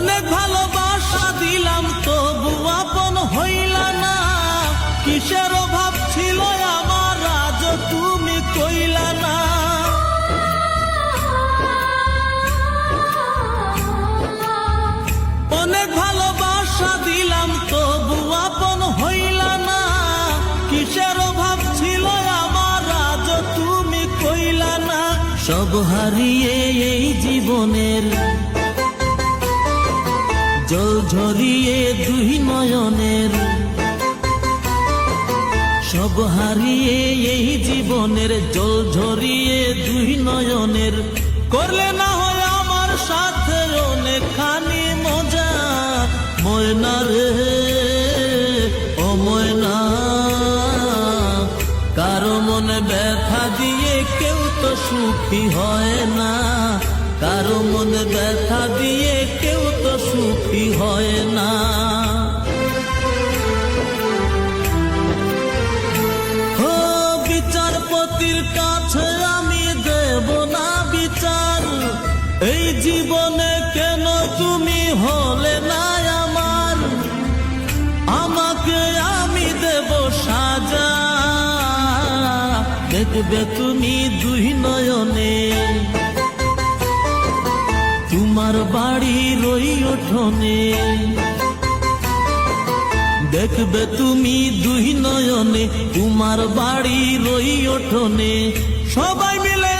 অনেক ভালোবাসা দিলাম, তবু আপন হইলা না। কিসের অভাব ছিল আমার, আজ তুমি কইলা না। অনেক ভালোবাসা দিলাম, তবু আপন হইলা না। কিসের অভাব ছিল আমার, আজ তুমি কইলা না। সব হারিয়ে এই জীবনের জল ঝরিয়ে দুই নয়নের। সব হারিয়ে এই জীবনের, জল ঝরিয়ে দুই নয়নের। করলে না হয় আমার সাথে অনেকখানি মজা। ময়না রে, ও ময়না। কারও মনে ব্যথা দিয়ে কেউ তো সুখী হয় না। কারও মনে ব্যথা দিয়ে কেউ এই জীবনে কেন তুমি হলে না আমার? আমাকে আমি দেব সাজা। দেখবে তুমি দুই নয়নে। তোমার বাড়ি রই ওঠনে দেখবে তুমি দুই নয়নে, তোমার বাড়ি রই ওঠনে সবাই মিলে